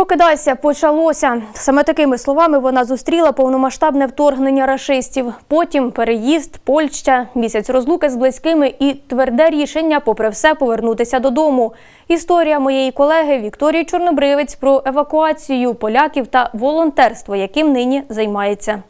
Прокидайся, почалося. Саме такими словами вона зустріла повномасштабне вторгнення рашистів. Потім переїзд, Польща, місяць розлуки з близькими і тверде рішення, попри все, повернутися додому. Історія моєї колеги Вікторії Чорнобривець про евакуацію поляків та волонтерство, яким нині займається.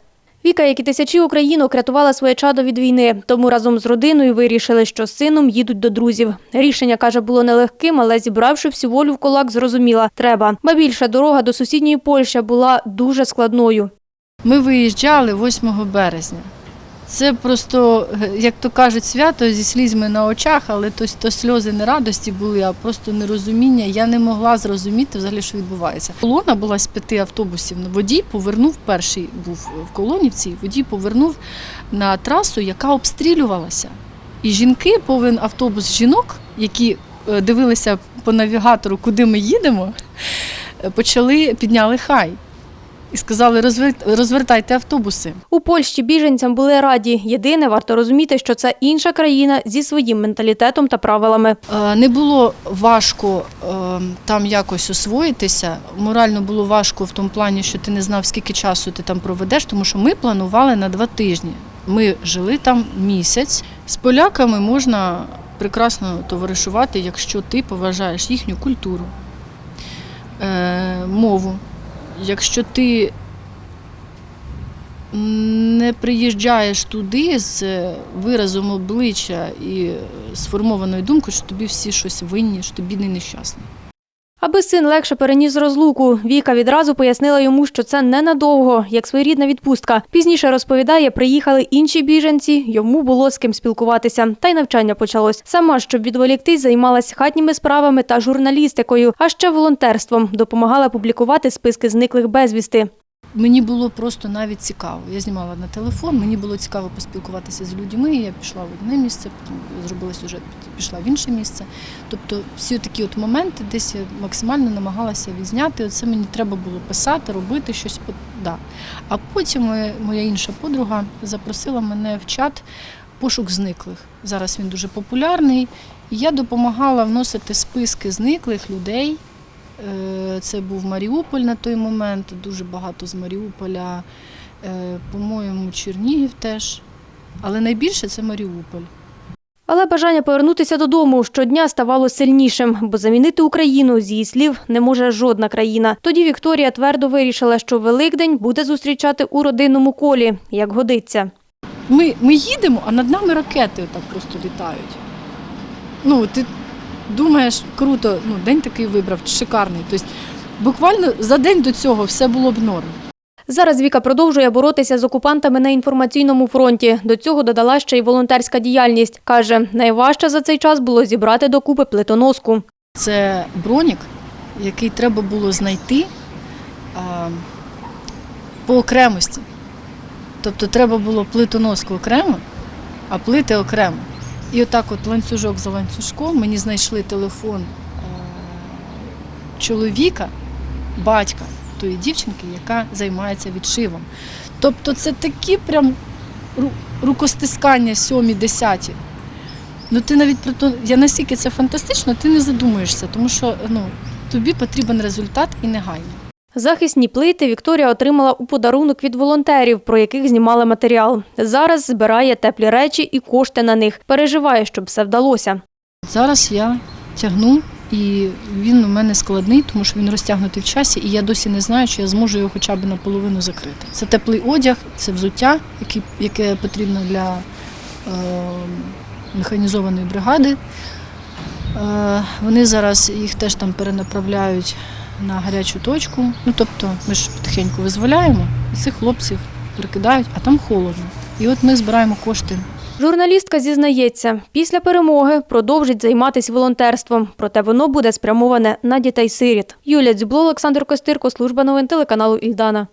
Віка, як і тисячі українок, рятувала своє чадо від війни, тому разом з родиною вирішили, що з сином їдуть до друзів. Рішення, каже, було нелегким, але зібравши всю волю в кулак, зрозуміла – треба. Ба більше дорога до сусідньої Польщі була дуже складною. Ми виїжджали 8 березня. Це просто, е, як то кажуть, свято зі слізьми на очах, але то, то сльози не радості були, а просто нерозуміння. Я не могла зрозуміти взагалі, що відбувається. Колона була з п'яти автобусів. Водій повернув перший був в колоні в цій. Водій повернув на трасу, яка обстрілювалася. І жінки, повен автобус жінок, які е, дивилися по навігатору, куди ми їдемо, е, почали підняли хай. І сказали, «Розвер- розвертайте автобуси. У Польщі біженцям були раді. Єдине, варто розуміти, що це інша країна зі своїм менталітетом та правилами. Е, Не було важко е, там якось освоїтися. Морально було важко в тому плані, що ти не знав, скільки часу ти там проведеш, тому що ми планували на два тижні. Ми жили там місяць. З поляками можна прекрасно товаришувати, якщо ти поважаєш їхню культуру, е, мову. Якщо ти не приїжджаєш туди з виразом обличчя і сформованою думкою, що тобі всі щось винні, що ти бідний нещасний. Аби син легше переніс розлуку, Віка відразу пояснила йому, що це ненадовго, як своєрідна відпустка. Пізніше розповідає, приїхали інші біженці, йому було з ким спілкуватися. Та й навчання почалось. Сама, щоб відволіктись, займалась хатніми справами та журналістикою, а ще волонтерством. Допомагала публікувати списки зниклих безвісти. Мені було просто навіть цікаво. Я знімала на телефон, мені було цікаво поспілкуватися з людьми. Я пішла в одне місце, потім зробила сюжет, пішла в інше місце. Тобто всі такі от моменти десь я максимально намагалася відзняти. Оце мені треба було писати, робити щось. Да. А потім моя інша подруга запросила мене в чат пошук зниклих. Зараз він дуже популярний. І я допомагала вносити списки зниклих людей. Е, Це був Маріуполь на той момент, дуже багато з Маріуполя, Е, по-моєму, Чернігів теж. Але найбільше це Маріуполь. Але бажання повернутися додому щодня ставало сильнішим, бо замінити Україну, з її слів, не може жодна країна. Тоді Вікторія твердо вирішила, що Великдень буде зустрічати у родинному колі, як годиться. Ми, ми їдемо, а над нами ракети так просто літають. Ну, ти думаєш, круто, ну, день такий вибрав, шикарний. Тобто, буквально за день до цього все було б норм. Зараз Віка продовжує боротися з окупантами на інформаційному фронті. До цього додала ще й волонтерська діяльність. Каже, найважче за цей час було зібрати докупи плитоноску. Це бронік, який треба було знайти а, по окремості. Тобто треба було плитоноску окремо, а плити окремо. І отак от ланцюжок за ланцюжком мені знайшли телефон е, чоловіка, батька тої дівчинки, яка займається відшивом. Тобто це такі прям рукостискання сьомі, десяті. Ну ти навіть про то, я настільки це фантастично, ти не задумуєшся, тому що ну, тобі потрібен результат і негайно. Захисні плити Вікторія отримала у подарунок від волонтерів, про яких знімали матеріал. Зараз збирає теплі речі і кошти на них. Переживає, щоб все вдалося. Зараз я тягну, і він у мене складний, тому що він розтягнутий в часі, і я досі не знаю, чи я зможу його хоча б наполовину закрити. Це теплий одяг, це взуття, яке, потрібно для е, механізованої бригади. Е, вони зараз їх теж там перенаправляють на гарячу точку. Ну тобто ми ж потихеньку визволяємо, і цих хлопців прикидають, а там холодно. І от ми збираємо кошти Журналістка зізнається, після перемоги продовжить займатися волонтерством, проте воно буде спрямоване на дітей-сиріт. Юлія Дзюбло, Олександр Костирко, служба новин телеканалу Ільдана.